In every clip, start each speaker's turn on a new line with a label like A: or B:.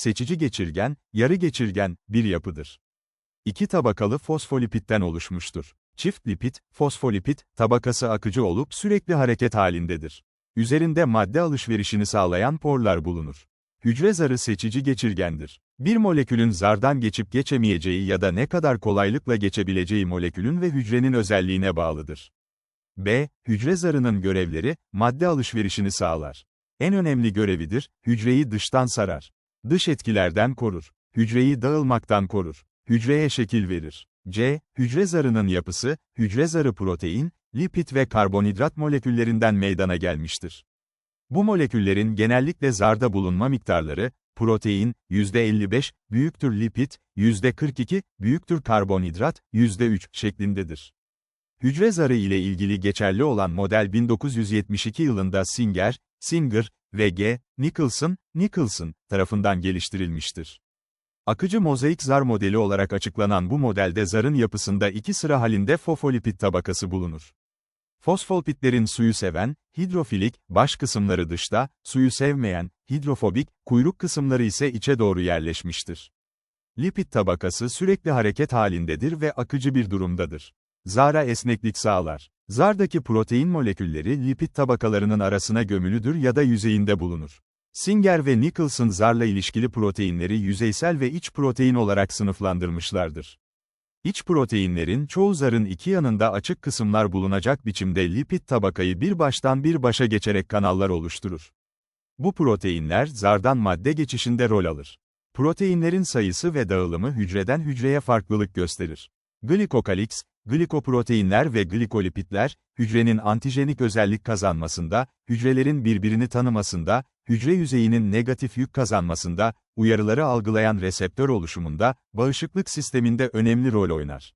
A: seçici geçirgen, yarı geçirgen, bir yapıdır. İki tabakalı fosfolipitten oluşmuştur. Çift lipid, fosfolipid, tabakası akıcı olup sürekli hareket halindedir. Üzerinde madde alışverişini sağlayan porlar bulunur. Hücre zarı seçici geçirgendir. Bir molekülün zardan geçip geçemeyeceği ya da ne kadar kolaylıkla geçebileceği molekülün ve hücrenin özelliğine bağlıdır. B. Hücre zarının görevleri, madde alışverişini sağlar. En önemli görevidir, hücreyi dıştan sarar. Dış etkilerden korur. Hücreyi dağılmaktan korur. Hücreye şekil verir. C. Hücre zarının yapısı, hücre zarı protein, lipid ve karbonhidrat moleküllerinden meydana gelmiştir. Bu moleküllerin genellikle zarda bulunma miktarları, protein, %55, büyüktür lipid, %42, büyüktür karbonhidrat, %3 şeklindedir. Hücre zarı ile ilgili geçerli olan model 1972 yılında Singer, Singer ve G. Nicholson, Nicholson tarafından geliştirilmiştir. Akıcı mozaik zar modeli olarak açıklanan bu modelde zarın yapısında iki sıra halinde fosfolipid tabakası bulunur. Fosfolipidlerin suyu seven, hidrofilik, baş kısımları dışta, suyu sevmeyen, hidrofobik, kuyruk kısımları ise içe doğru yerleşmiştir. Lipid tabakası sürekli hareket halindedir ve akıcı bir durumdadır. Zara esneklik sağlar. Zardaki protein molekülleri lipid tabakalarının arasına gömülüdür ya da yüzeyinde bulunur. Singer ve Nicholson zarla ilişkili proteinleri yüzeysel ve iç protein olarak sınıflandırmışlardır. İç proteinlerin çoğu zarın iki yanında açık kısımlar bulunacak biçimde lipid tabakayı bir baştan bir başa geçerek kanallar oluşturur. Bu proteinler zardan madde geçişinde rol alır. Proteinlerin sayısı ve dağılımı hücreden hücreye farklılık gösterir. Glikokaliks, glikoproteinler ve glikolipidler, hücrenin antijenik özellik kazanmasında, hücrelerin birbirini tanımasında, hücre yüzeyinin negatif yük kazanmasında, uyarıları algılayan reseptör oluşumunda, bağışıklık sisteminde önemli rol oynar.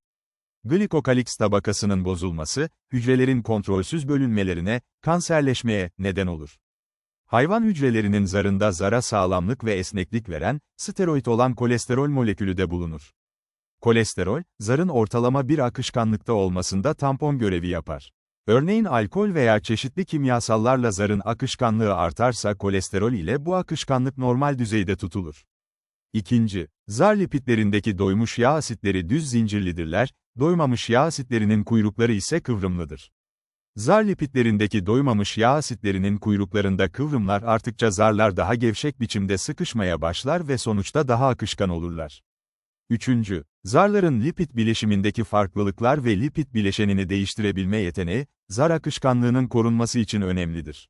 A: Glikokaliks tabakasının bozulması, hücrelerin kontrolsüz bölünmelerine, kanserleşmeye neden olur. Hayvan hücrelerinin zarında zara sağlamlık ve esneklik veren, steroid olan kolesterol molekülü de bulunur. Kolesterol, zarın ortalama bir akışkanlıkta olmasında tampon görevi yapar. Örneğin alkol veya çeşitli kimyasallarla zarın akışkanlığı artarsa kolesterol ile bu akışkanlık normal düzeyde tutulur. İkinci, zar lipidlerindeki doymuş yağ asitleri düz zincirlidirler, doymamış yağ asitlerinin kuyrukları ise kıvrımlıdır. Zar lipidlerindeki doymamış yağ asitlerinin kuyruklarında kıvrımlar arttıkça zarlar daha gevşek biçimde sıkışmaya başlar ve sonuçta daha akışkan olurlar. Üçüncü, zarların lipid bileşimindeki farklılıklar ve lipid bileşenini değiştirebilme yeteneği, zar akışkanlığının korunması için önemlidir.